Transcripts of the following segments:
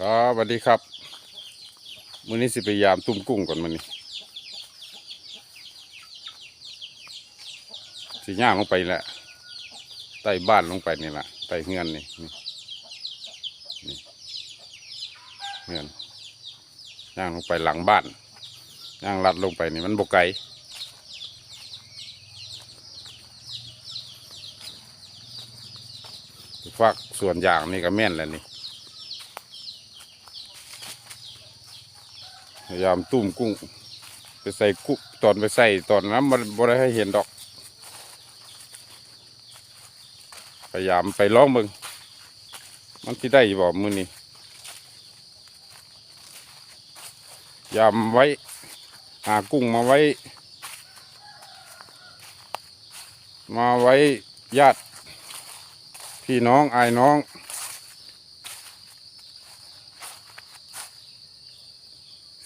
ครับสวัสดีครับมื้อนี้สิพยายามตุ้มกุ้งก่อนมื้อนี้สิย่างลงไปแหละใต้บ้านลงไปนี่แหละใต้เฮือนนี่นี่นี่เฮือนย่างลงไปหลังบ้านย่างลัดลงไปนี่มันบกไกลฟักส่วนอย่างนี่ก็แม่นแล้วนี่ ยายามตุ้มกุ้ง ไปใส่กุ้งตอนไปใส่ตอนนั้นมันบ่ได้ให้เห็นดอก พยายามไปลองมึง มันที่ได้อยู่บ่มือนี้ยามไว้ หากุ้งมาไว้ มาไว้ญาติพี่น้องอายน้อง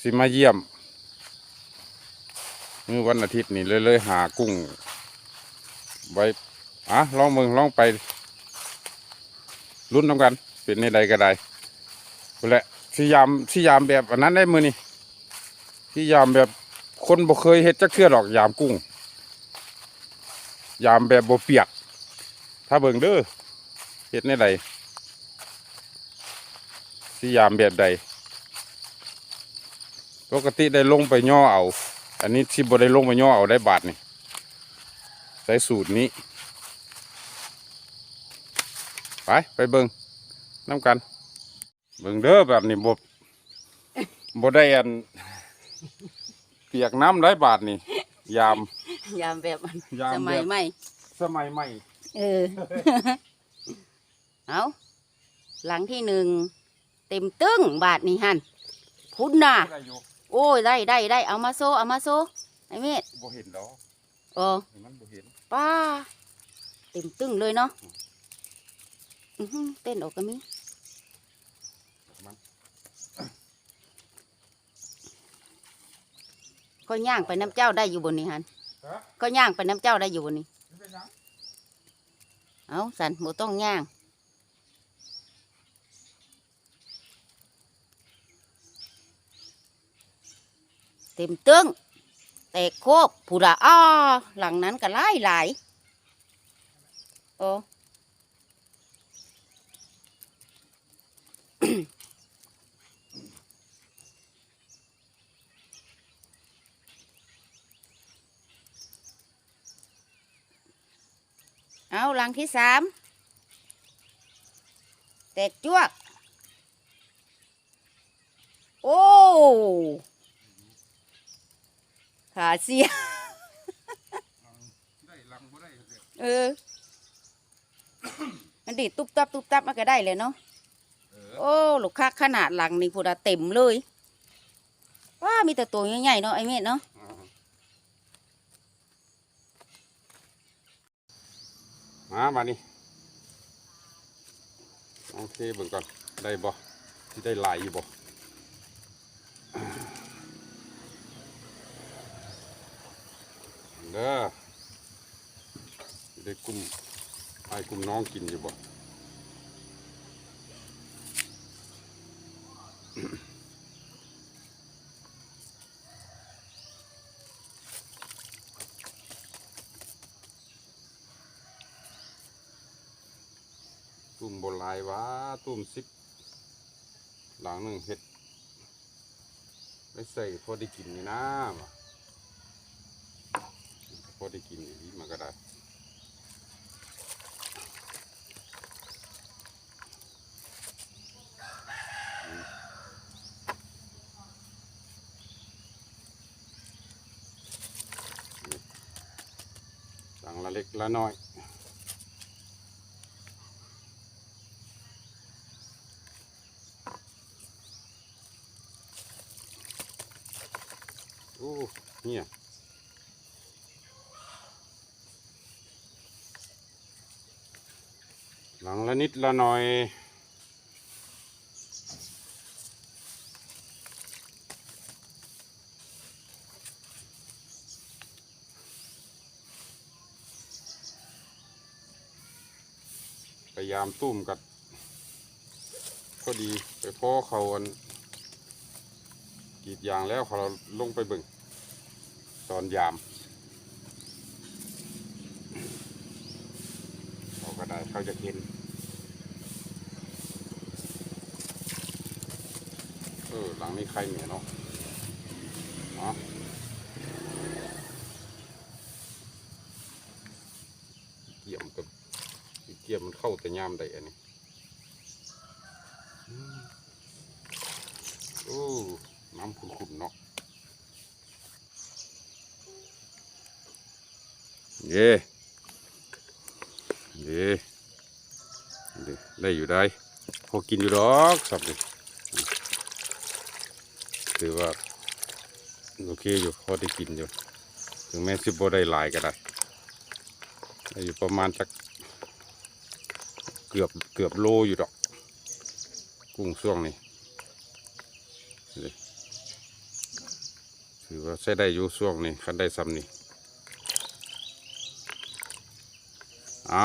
สิมาเยี่ยมมือวันอาทิตย์นี่เลยเลยหากุ้ง ไว้อะลองมึงลองไปลุ้นน้ำกัน เป็นในใดก็ได้และสิยามสิยามแบบอันนั้นได้มือนี่สิยามแบบคนบ่เคยเฮ็ดจักเทื่อหรอกยามกุ้ง ยามแบบบ่เปียก ถ้าเบิ่งเด้อเฮ็ดในใดสิยามแบบใด ปกติได้ลงไปย่อเอา อันนี้ที่บ่ได้ลงไปย่อเอาได้บาทนี่ใช้สูตรนี้ ไปไปเบิงน้ำกัน เบิงเด้อแบบนี้บ่บ่ได้อัน เปียกน้ำได้บาทนี่ยาม ยามแบบยามสแบมัยบใหม่ สมัยใหม่ เออ เอาหลังที่หนึ่ง เต็มตึ้งบาทนี่หันพุ่นน่ะ ได้อยู่ โอ้ยได้ได้ได้เอามาโซเอามาโซไอ้เมธบ่เห็นดอกโอ้มันบ่เห็นป้าเต็มตึ้งเลยเนาะอื้อหือเต้นออกก็มีมันก็ย่างไปน้ำเจ้าได้อยู่บนนี้หันฮะก็ย่างไปน้ำเจ้าได้อยู่บนนี้มันเป็นหยังเอาสันโมต้องย่าง เต็มตึ้งแตกโคบผูดาอ้าหลังนั้นก็ไล่หลายโอ้เอาหลังที่สามแตกจ้วก โอ้ขา เสีย ได้ลังบ่ได้เด้อเออ มันดีดตุ๊บตับตุ๊บตับมันก็ได้เลยเนาะ เออโอ้ ลูกค้าขนาดหลังนี่พูดาเต็มเลยว้ามีแต่ตัวใหญ่ๆเนาะไอ้เม็ดเนาะมามานี่โอเคเบิ่งก่อนได้บ่ที่ได้หลายอยู่บ่ เด้อได้กลุ่มไอ้กลุ่มน้องกินอยู่บ่ตุ่มบหลายวะตุ่มสิบหลังหนึ่งเห็ดไปใส่พอได้กินนี่นะว่ะ พอได้กินอย่างนี้มันก็ได้หลังละเล็กละน้อยโอ้เนี่ย ลังละนิดละหน่อยพยายามตุ้มกับพอดีไปพ่อเขาอันกีดยางแล้วเขาลงไปบิ่งตอนยามเขาก็ได้เขาจะเห็น ออหลังนี้ใครเหนียเนาะเนาะเกี่ยมกับเกี่ยมมันเข้าแต่ยามใดอันนี้โอ้น้ำขุ่นๆเนาะเย่เย่เด้ได้อยู่ได้พอกินอยู่ดอกสับเลย ถือว่าโอเคอยู่พอได้กินอยู่ ถึงแม้สิบ่ได้หลายก็ได้อยู่ประมาณจักเกือบเกือบโลอยู่ดอก กุ้งช่วงนี้ถือว่าใช้ได้อยู่ช่วงนี้คันได้ซ้ำนี่เอา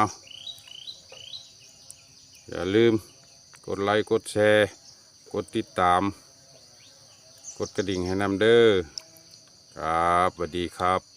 อย่าลืมกดไลค์กดแชร์ กดติดตาม กดกระดิ่งให้นำเด้อครับสวัสดีครับ